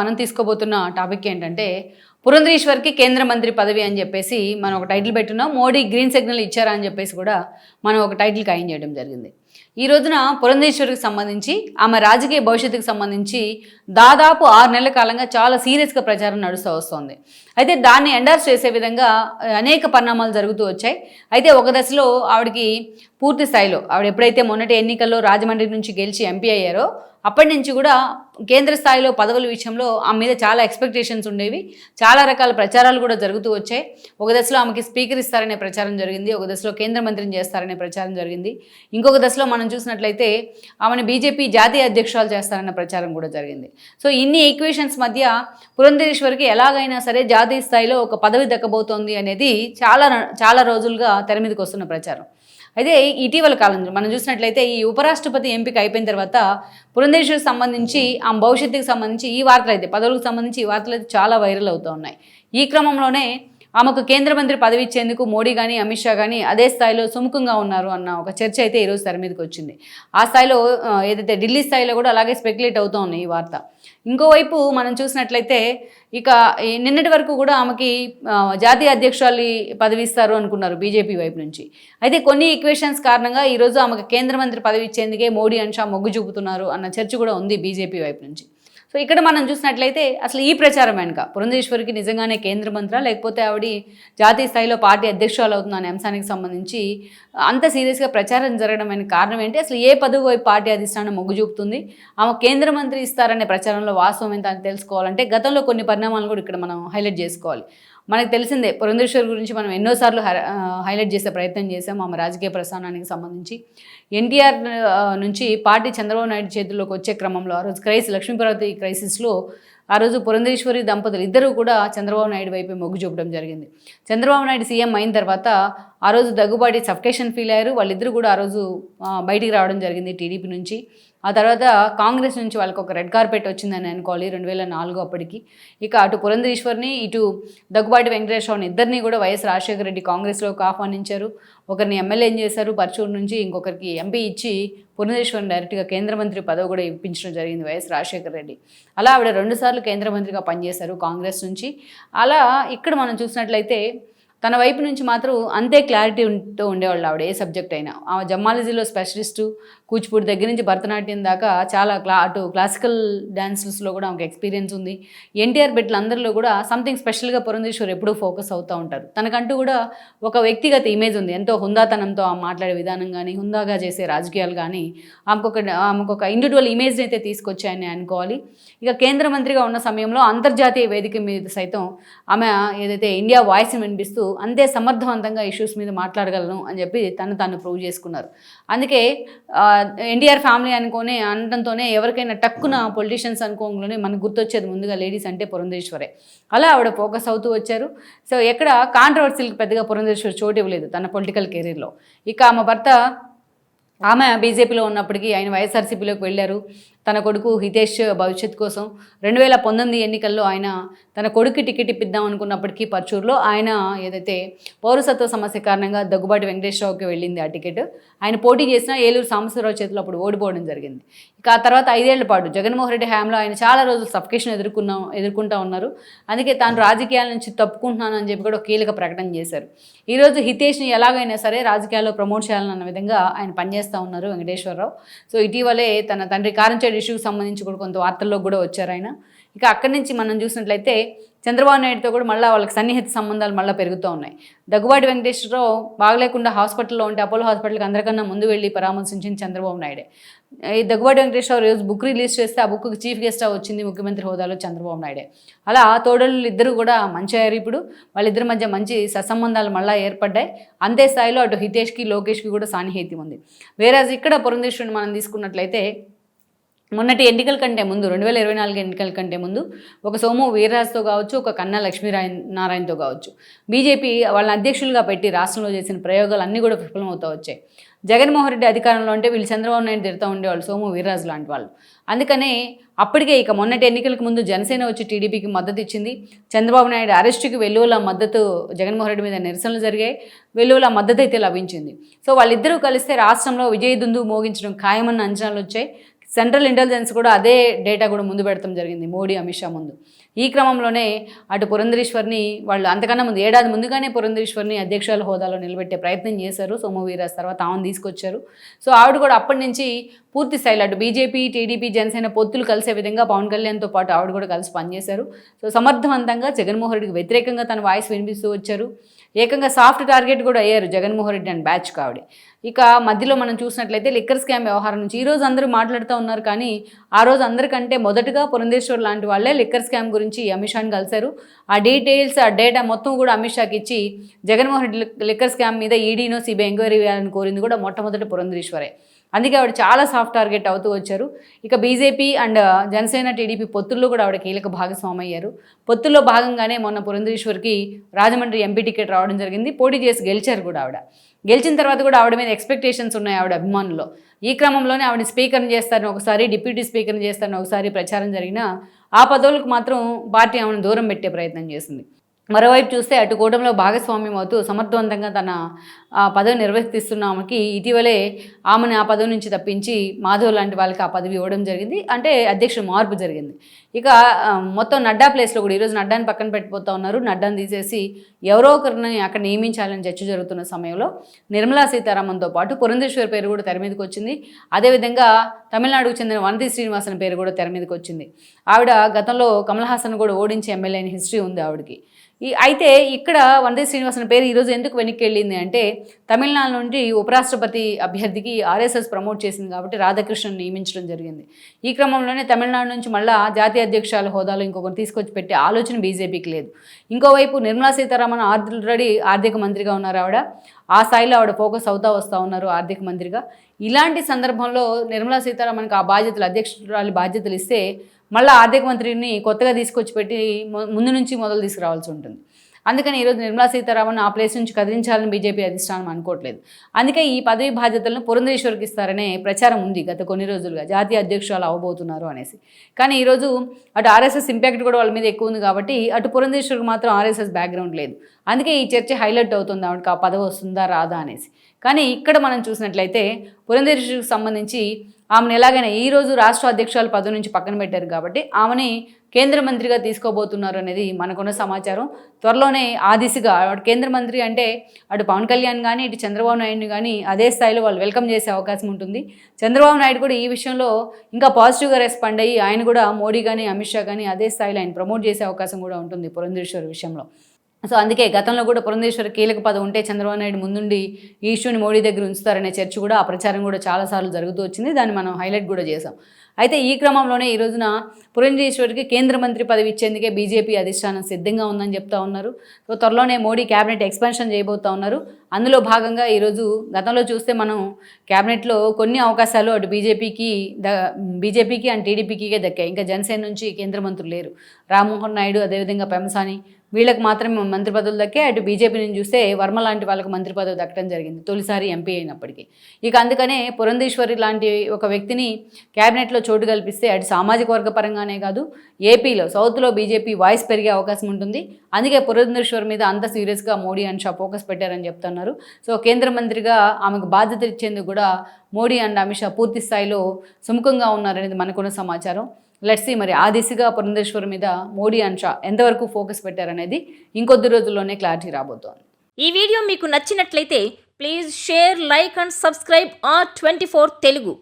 మనం తీసుకోబోతున్న టాపిక్ ఏంటంటే పురంధరీశ్వర్కి కేంద్ర మంత్రి పదవి అని చెప్పేసి మనం ఒక టైటిల్ పెట్టున్నాం. మోడీ గ్రీన్ సిగ్నల్ ఇచ్చారా అని చెప్పేసి కూడా మనం ఒక టైటిల్ ఖాయం చేయడం జరిగింది. ఈ రోజున పురంధేశ్వరికి సంబంధించి ఆమె రాజకీయ భవిష్యత్తుకు సంబంధించి దాదాపు ఆరు నెలల కాలంగా చాలా సీరియస్గా ప్రచారం నడుస్తూ వస్తుంది. అయితే దాన్ని ఎండార్స్ చేసే విధంగా అనేక పరిణామాలు జరుగుతూ వచ్చాయి. అయితే ఒక దశలో ఆవిడకి పూర్తి స్థాయిలో ఆవిడ ఎప్పుడైతే మొన్నటి ఎన్నికల్లో రాజమండ్రి నుంచి గెలిచి ఎంపీ అయ్యారో అప్పటి నుంచి కూడా కేంద్ర స్థాయిలో పదవుల విషయంలో ఆమె మీద చాలా ఎక్స్పెక్టేషన్స్ ఉండేవి. చాలా రకాల ప్రచారాలు కూడా జరుగుతూ వచ్చాయి. ఒక దశలో ఆమెకి స్పీకర్ ఇస్తారనే ప్రచారం జరిగింది. ఒక దశలో కేంద్ర మంత్రిని చేస్తారనే ప్రచారం జరిగింది. ఇంకొక దశలో మనం చూసినట్లయితే ఆమెను బీజేపీ జాతీయ అధ్యక్షురాలు చేస్తారన్న ప్రచారం కూడా జరిగింది. సో ఇన్ని ఈక్వేషన్స్ మధ్య పురంధరేశ్వరికి ఎలాగైనా సరే జాతీయ స్థాయిలో ఒక పదవి దక్కబోతోంది అనేది చాలా చాలా రోజులుగా తెర మీదకి వస్తున్న ప్రచారం. అయితే ఇటీవల కాలంలో మనం చూసినట్లయితే ఈ ఉపరాష్ట్రపతి ఎంపిక అయిపోయిన తర్వాత పురంధేశ్వరికి సంబంధించి ఆ భవిష్యత్తుకు సంబంధించి ఈ వార్తలు అయితే పదవులకు సంబంధించి ఈ వార్తలు అయితే చాలా వైరల్ అవుతూ ఉన్నాయి. ఈ క్రమంలోనే ఆమెకు కేంద్ర మంత్రి పదవి ఇచ్చేందుకు మోడీ కానీ అమిత్ షా కానీ అదే స్థాయిలో సుముఖంగా ఉన్నారు అన్న ఒక చర్చ అయితే ఈరోజు తెర మీదకి వచ్చింది. ఆ స్థాయిలో ఏదైతే ఢిల్లీ స్థాయిలో కూడా అలాగే స్పెక్యులేట్ అవుతూ ఉన్నాయి ఈ వార్త. ఇంకోవైపు మనం చూసినట్లయితే ఇక నిన్నటి వరకు కూడా ఆమెకి జాతీయ అధ్యక్షురాలి పదవి ఇస్తారు అనుకున్నారు బీజేపీ వైపు నుంచి. అయితే కొన్ని ఈక్వేషన్స్ కారణంగా ఈరోజు ఆమెకు కేంద్ర మంత్రి పదవి ఇచ్చేందుకే మోడీ అండ్ షా మొగ్గు చూపుతున్నారు అన్న చర్చ కూడా ఉంది బీజేపీ వైపు నుంచి. సో ఇక్కడ మనం చూసినట్లయితే అసలు ఈ ప్రచారం వెనుక పురంధేశ్వరికి నిజంగానే కేంద్ర మంత్రా లేకపోతే ఆవిడ జాతీయ స్థాయిలో పార్టీ అధ్యక్షురాలు అవుతున్న అనే అంశానికి సంబంధించి అంత సీరియస్గా ప్రచారం జరగడం అనే కారణం ఏంటి? అసలు ఏ పదవి వైపు పార్టీ అధిష్టానం మొగ్గు చూపుతుంది? ఆమె కేంద్ర మంత్రి ఇస్తారనే ప్రచారంలో వాస్తవం ఎంత అని తెలుసుకోవాలంటే గతంలో కొన్ని పరిణామాలు కూడా ఇక్కడ మనం హైలైట్ చేసుకోవాలి. మనకు తెలిసిందే పురంధేశ్వర్ గురించి మనం ఎన్నోసార్లు హై- హైలైట్ చేసే ప్రయత్నం చేసాం ఆమె రాజకీయ ప్రస్థానానికి సంబంధించి. ఎన్టీఆర్ నుంచి పార్టీ చంద్రబాబు నాయుడు చేతుల్లోకి వచ్చే క్రమంలో ఆ రోజు క్రైసిస్ లక్ష్మీపార్వతి క్రైసిస్లో ఆ రోజు పురంధేశ్వరి దంపతులు ఇద్దరూ కూడా చంద్రబాబు నాయుడు వైపే మొగ్గు చూపడం జరిగింది. చంద్రబాబు నాయుడు సీఎం అయిన తర్వాత ఆ రోజు దగ్గుబాటి సఫకేషన్ ఫీల్ అయ్యారు. వాళ్ళిద్దరూ కూడా ఆ రోజు బయటికి రావడం జరిగింది టీడీపీ నుంచి. ఆ తర్వాత కాంగ్రెస్ నుంచి వాళ్ళకి ఒక రెడ్ కార్పెట్ వచ్చిందని అనుకోవాలి రెండు వేల నాలుగు అప్పటికి. ఇక అటు పురంధరేశ్వర్ని ఇటు దగ్గుబాటి వెంకటేశ్వరరావుని ఇద్దరిని కూడా వైఎస్ రాజశేఖర రెడ్డి కాంగ్రెస్లోకి ఆహ్వానించారు. ఒకరిని ఎమ్మెల్యే చేశారు? పరచూరు నుంచి ఇంకొకరికి ఎంపీ ఇచ్చి పురంధరేశ్వర్ని డైరెక్ట్గా కేంద్ర మంత్రి పదవి కూడా ఇప్పించడం జరిగింది వైఎస్ రాజశేఖర రెడ్డి. అలా ఆవిడ రెండుసార్లు కేంద్ర మంత్రిగా పనిచేశారు కాంగ్రెస్ నుంచి. అలా ఇక్కడ మనం చూసినట్లయితే తన వైపు నుంచి మాత్రం అంతే క్లారిటీ ఉంటూ ఉండేవాళ్ళు ఆవిడ ఏ సబ్జెక్ట్ అయినా. ఆమె జమ్మాలజీలో స్పెషలిస్టు కూచిపూడి దగ్గర నుంచి భరతనాట్యం దాకా చాలా క్లా అటు క్లాసికల్ డ్యాన్సెస్లో కూడా ఆమెకు ఎక్స్పీరియన్స్ ఉంది. ఎన్టీఆర్ బిడ్డలందరిలో కూడా సంథింగ్ స్పెషల్గా పురంధేశ్వర్ ఎప్పుడూ ఫోకస్ అవుతూ ఉంటారు. తనకంటూ కూడా ఒక వ్యక్తిగత ఇమేజ్ ఉంది. ఎంతో హుందాతనంతో ఆమె మాట్లాడే విధానం కానీ హుందాగా చేసే రాజకీయాలు కానీ ఆమెకొక ఆమెకొక ఇండివిజువల్ ఇమేజ్ని అయితే తీసుకొచ్చాయని అనుకోవాలి. ఇక కేంద్ర మంత్రిగా ఉన్న సమయంలో అంతర్జాతీయ వేదిక మీద సైతం ఆమె ఏదైతే ఇండియా వాయిస్ని వినిపిస్తూ అంతే సమర్థవంతంగా ఇష్యూస్ మీద మాట్లాడగలను అని చెప్పి తను తాను ప్రూవ్ చేసుకున్నారు. అందుకే ఎన్టీఆర్ ఫ్యామిలీ అనుకోనే అనడంతోనే ఎవరికైనా టక్కున పొలిటీషియన్స్ అనుకోగానే మనకు గుర్తొచ్చేది ముందుగా లేడీస్ అంటే పురంధేశ్వరే. అలా ఆవిడ ఫోకస్ అవుతూ వచ్చారు. సో ఎక్కడ కాంట్రవర్సీలకు పెద్దగా పురంధేశ్వరి చోటు ఇవ్వలేదు తన పొలిటికల్ కెరీర్లో. ఇక ఆమె భర్త ఆమె బీజేపీలో ఉన్నప్పటికీ ఆయన వైఎస్ఆర్సీపీలోకి వెళ్ళారు. తన కొడుకు హితేష్ భవిష్యత్ కోసం రెండు వేల పంతొమ్మిది ఎన్నికల్లో ఆయన తన కొడుకు టికెట్ ఇప్పిద్దాం అనుకున్నప్పటికీ పర్చూరులో ఆయన ఏదైతే పౌరసత్వ సమస్య కారణంగా దగ్గుబాటి వెంకటేశ్వరరావుకి వెళ్ళింది ఆ టికెట్ ఆయన పోటీ చేసిన ఏలూరు సాంబశివరావు చేతిలో అప్పుడు ఓడిపోవడం జరిగింది. ఇక ఆ తర్వాత ఐదేళ్ళ పాటు జగన్మోహన్ రెడ్డి హయాంలో ఆయన చాలా రోజులు సఫకేషన్ ఎదుర్కొన్నా ఎదుర్కొంటా ఉన్నారు. అందుకే తాను రాజకీయాల నుంచి తప్పుకుంటున్నాను అని చెప్పి కూడా ఒక కీలక ప్రకటన చేశారు. ఈరోజు హితేష్ని ఎలాగైనా సరే రాజకీయాల్లో ప్రమోట్ చేయాలన్న విధంగా ఆయన పనిచేస్తూ ఉన్నారు వెంకటేశ్వరరావు. సో ఇటీవలే తన తండ్రి కారంచేడు ఇష్యూకి సంబంధించి కూడా కొంత వార్తల్లో కూడా వచ్చారు ఆయన. ఇక అక్కడి నుంచి మనం చూసినట్లయితే చంద్రబాబు నాయుడుతో కూడా మళ్ళీ వాళ్ళకి సన్నిహిత సంబంధాలు మళ్ళీ పెరుగుతూ ఉన్నాయి. దగ్గుబాటి వెంకటేశ్వరరావు బాగలేకుండా హాస్పిటల్లో ఉంటే అపోలో హాస్పిటల్కి అందరికన్నా ముందు వెళ్ళి పరామర్శించింది చంద్రబాబు నాయుడే. ఈ దగ్గుబాటి వెంకటేశ్వరరావు రోజు బుక్ రిలీజ్ చేస్తే ఆ బుక్కి చీఫ్ గెస్ట్గా వచ్చింది ముఖ్యమంత్రి హోదాలో చంద్రబాబు నాయుడే. అలా తోడళ్ళు ఇద్దరు కూడా మంచి అయ్యారు ఇప్పుడు. వాళ్ళిద్దరి మధ్య మంచి సత్సంబంధాలు మళ్ళీ ఏర్పడ్డాయి. అంతే స్థాయిలో అటు హితేష్కి లోకేష్కి కూడా సాన్నిహిత్యం ఉంది. వేరాజ్ ఇక్కడ పురంధేశ్వరుని మనం తీసుకున్నట్లయితే మొన్నటి ఎన్నికల కంటే ముందు రెండు వేల ఇరవై నాలుగు ఎన్నికల కంటే ముందు ఒక సోము వీర్రాజుతో కావచ్చు ఒక కన్నా లక్ష్మీరాయన్ నారాయణతో కావచ్చు. బీజేపీ వాళ్ళని అధ్యక్షులుగా పెట్టి రాష్ట్రంలో చేసిన ప్రయోగాలు అన్నీ కూడా విఫలమవుతూ వచ్చాయి. జగన్మోహన్ రెడ్డి అధికారంలో ఉంటే వీళ్ళు చంద్రబాబు నాయుడు తిడుతూ ఉండేవాళ్ళు సోము వీర్రాజు లాంటి వాళ్ళు. అందుకనే అప్పటికే ఇక మొన్నటి ఎన్నికలకు ముందు జనసేన వచ్చి టీడీపీకి మద్దతు ఇచ్చింది. చంద్రబాబు నాయుడు అరెస్టుకి వెల్లువల మద్దతు జగన్మోహన్ రెడ్డి మీద నిరసనలు జరిగాయి. వెల్లువల మద్దతు అయితే లభించింది. సో వాళ్ళిద్దరూ కలిస్తే రాష్ట్రంలో విజయదుందు మోగించడం ఖాయమన్న అంచనాలు వచ్చాయి. సెంట్రల్ ఇంటెలిజెన్స్ కూడా అదే డేటా కూడా ముందు పెడతాం జరిగింది మోడీ అమిత్ షా ముందు. ఈ క్రమంలోనే అటు పురంధరేశ్వర్ని వాళ్ళు అంతకన్నా ముందు ఏడాది ముందుగానే పురంధరేశ్వర్ని అధ్యక్షుల హోదాలో నిలబెట్టే ప్రయత్నం చేశారు. సోము వీరాజ్ తర్వాత ఆమెను తీసుకొచ్చారు. సో ఆవిడ కూడా అప్పటి నుంచి పూర్తి స్థాయిలో అటు బీజేపీ టీడీపీ జనసేన పొత్తులు కలిసే విధంగా పవన్ కళ్యాణ్తో పాటు ఆవిడ కూడా కలిసి పనిచేశారు. సో సమర్థవంతంగా జగన్మోహన్ రెడ్డికి వ్యతిరేకంగా తన వాయిస్ వినిపిస్తూ వచ్చారు. ఏకంగా సాఫ్ట్ టార్గెట్ కూడా అయ్యారు జగన్మోహన్ రెడ్డి అండ్ బ్యాచ్ కావిడి ఇక మధ్యలో మనం చూసినట్లయితే లిక్కర్ స్కామ్ వ్యవహారం నుంచి ఈరోజు అందరూ మాట్లాడుతూ ఉన్నారు కానీ ఆ రోజు అందరికంటే మొదటగా పురంధేశ్వర్ లాంటి వాళ్ళే లిక్కర్ స్కామ్ గురించి అమిత్ షాని కలిశారు. ఆ డీటెయిల్స్ ఆ డేటా మొత్తం కూడా అమిత్ షాకి ఇచ్చి జగన్మోహన్ రెడ్డి లిక్కర్ స్కామ్ మీద ఈడీనో సిబిఐ ఎంక్వైరీ వేయాలని కోరింది కూడా మొట్టమొదటి పురంధరీశ్వరే. అందుకే ఆవిడ చాలా సాఫ్ట్ టార్గెట్ అవుతూ వచ్చారు. ఇక బీజేపీ అండ్ జనసేన టీడీపీ పొత్తుల్లో కూడా ఆవిడ కీలక భాగస్వామి అయ్యారు పొత్తుల్లో భాగంగానే మొన్న పురంధరీశ్వర్కి రాజమండ్రి ఎంపీ టికెట్ రావడం జరిగింది. పోటీ చేసి గెలిచారు కూడా ఆవిడ. గెలిచిన తర్వాత కూడా ఆవిడ మీద ఎక్స్పెక్టేషన్స్ ఉన్నాయి ఆవిడ అభిమానుల్లో. ఈ క్రమంలోనే ఆవిడ స్పీకర్ని చేస్తారని ఒకసారి డిప్యూటీ స్పీకర్ని చేస్తారని ఒకసారి ప్రచారం జరిగినా ఆ పదవులకు మాత్రం పార్టీ ఆమెను దూరం పెట్టే ప్రయత్నం చేసింది. మరోవైపు చూస్తే అటు కూటమిలో భాగస్వామ్యం అవుతూ సమర్థవంతంగా తన ఆ పదవి నిర్వర్తిస్తున్న ఆమెకి ఇటీవలే ఆమెను ఆ పదవి నుంచి తప్పించి మాధవ్ లాంటి వాళ్ళకి ఆ పదవి ఇవ్వడం జరిగింది. అంటే అధ్యక్షుడు మార్పు జరిగింది. ఇక మొత్తం నడ్డా ప్లేస్లో కూడా ఈరోజు నడ్డాని పక్కన పెట్టిపోతా ఉన్నారు. నడ్డాని తీసేసి ఎవరో ఒకరిని అక్కడ నియమించాలని చర్చ జరుగుతున్న సమయంలో నిర్మలా సీతారామన్తో పాటు పురంధేశ్వరి పేరు కూడా తెర మీదకి వచ్చింది. అదేవిధంగా తమిళనాడుకు చెందిన వనతి శ్రీనివాసన్ పేరు కూడా తెర మీదకి వచ్చింది. ఆవిడ గతంలో కమల్ హాసన్ కూడా ఓడించి ఎమ్మెల్యే అయిన హిస్టరీ ఉంది ఆవిడకి. ఈ అయితే ఇక్కడ వందే శ్రీనివాసన్ పేరు ఈరోజు ఎందుకు వెనక్కి వెళ్ళింది అంటే తమిళనాడు నుండి ఉపరాష్ట్రపతి అభ్యర్థికి ఆర్ఎస్ఎస్ ప్రమోట్ చేసింది కాబట్టి రాధాకృష్ణన్ నియమించడం జరిగింది. ఈ క్రమంలోనే తమిళనాడు నుంచి మళ్ళా జాతీయ అధ్యక్షాల హోదాలో ఇంకొకరు తీసుకొచ్చి పెట్టే ఆలోచన బీజేపీకి లేదు. ఇంకోవైపు నిర్మలా సీతారామన్ ఆల్రెడీ ఆర్థిక మంత్రిగా ఉన్నారు ఆవిడ. ఆ స్థాయిలో ఆవిడ ఫోకస్ అవుతా వస్తూ ఉన్నారు ఆర్థిక మంత్రిగా. ఇలాంటి సందర్భంలో నిర్మలా సీతారామన్కి ఆ బాధ్యతలు అధ్యక్షురాలి బాధ్యతలు ఇస్తే మళ్ళీ ఆర్థిక మంత్రిని కొత్తగా తీసుకొచ్చి పెట్టి ముందు నుంచి మొదలు తీసుకురావాల్సి ఉంటుంది. అందుకని ఈరోజు నిర్మలా సీతారామన్ ఆ ప్లేస్ నుంచి కదిలించాలని బీజేపీ అధిష్టానం అనుకోవట్లేదు. అందుకే ఈ పదవి బాధ్యతలను పురంధేశ్వరికి ఇస్తారనే ప్రచారం ఉంది గత కొన్ని రోజులుగా. జాతీయ అధ్యక్షురాలు అవ్వబోతున్నారు అనేసి. కానీ ఈరోజు అటు ఆర్ఎస్ఎస్ ఇంపాక్ట్ కూడా వాళ్ళ మీద ఎక్కువ ఉంది కాబట్టి అటు పురంధేశ్వరికి మాత్రం ఆర్ఎస్ఎస్ బ్యాక్గ్రౌండ్ లేదు. అందుకే ఈ చర్చ హైలైట్ అవుతుంది ఆవిడకి ఆ పదవి వస్తుందా రాదా అనేసి. కానీ ఇక్కడ మనం చూసినట్లయితే పురంధేశ్వరికి సంబంధించి ఆమెను ఎలాగైనా ఈరోజు రాష్ట్ర అధ్యక్షురాల పదవి నుంచి పక్కన పెట్టారు కాబట్టి ఆమెని కేంద్ర మంత్రిగా తీసుకోబోతున్నారు అనేది మనకున్న సమాచారం. త్వరలోనే ఆ దిశగా కేంద్ర మంత్రి అంటే అటు పవన్ కళ్యాణ్ కానీ ఇటు చంద్రబాబు నాయుడుని కానీ అదే స్థాయిలో వాళ్ళు వెల్కమ్ చేసే అవకాశం ఉంటుంది. చంద్రబాబు నాయుడు కూడా ఈ విషయంలో ఇంకా పాజిటివ్గా రెస్పాండ్ అయ్యి ఆయన కూడా మోడీ కానీ అమిత్ షా కానీ అదే స్థాయిలో ఆయన ప్రమోట్ చేసే అవకాశం కూడా ఉంటుంది పురంధేశ్వర్ విషయంలో. సో అందుకే గతంలో కూడా పురంధేశ్వరి కీలక పదం ఉంటే చంద్రబాబు నాయుడు ముందుండి ఈ ఇష్యూని మోడీ దగ్గర ఉంచుతారనే చర్చ కూడా ఆ ప్రచారం కూడా చాలాసార్లు జరుగుతూ వచ్చింది. దాన్ని మనం హైలైట్ కూడా చేసాం అయితే ఈ క్రమంలోనే ఈ రోజున పురంధేశ్వరికి కేంద్ర మంత్రి పదవి ఇచ్చేందుకే బీజేపీ అధిష్టానం సిద్ధంగా ఉందని చెప్తా ఉన్నారు. సో త్వరలోనే మోడీ క్యాబినెట్ ఎక్స్పాన్షన్ చేయబోతా ఉన్నారు. అందులో భాగంగా ఈరోజు గతంలో చూస్తే మనం క్యాబినెట్లో కొన్ని అవకాశాలు అటు బీజేపీకి ద బీజేపీకి అండ్ టీడీపీకి దక్కాయి. ఇంకా జనసేన నుంచి కేంద్ర మంత్రులు లేరు. రామ్మోహన్ నాయుడు అదేవిధంగా పెమసాని వీళ్ళకి మాత్రమే మంత్రి పదవులు దక్కే అటు బీజేపీ నుంచి చూస్తే వర్మ లాంటి వాళ్ళకి మంత్రి పదవి దక్కడం జరిగింది తొలిసారి ఎంపీ అయినప్పటికీ. ఇక అందుకనే పురంధేశ్వరి లాంటి ఒక వ్యక్తిని క్యాబినెట్లో చోటు కల్పిస్తే అటు సామాజిక వర్గ పరంగానే కాదు ఏపీలో సౌత్లో బీజేపీ వాయిస్ పెరిగే అవకాశం ఉంటుంది. అందుకే పురంధేశ్వర్ మీద అంత సీరియస్గా మోడీ అండ్ షా ఫోకస్ పెట్టారని చెప్తున్నారు. సో కేంద్ర మంత్రిగా ఆమెకు బాధ్యత ఇచ్చేందుకు కూడా మోడీ అండ్ అమిత్ షా పూర్తి స్థాయిలో సుముఖంగా ఉన్నారనేది మనకున్న సమాచారం. లెట్స్ సి మరి ఆ దిశగా పురంధేశ్వర్ మీద మోడీ అండ్ షా ఎంతవరకు ఫోకస్ పెట్టారనేది ఇంకొద్ది రోజుల్లోనే క్లారిటీ రాబోతోంది. ఈ వీడియో మీకు నచ్చినట్లయితే please share like and subscribe R twenty Telugu.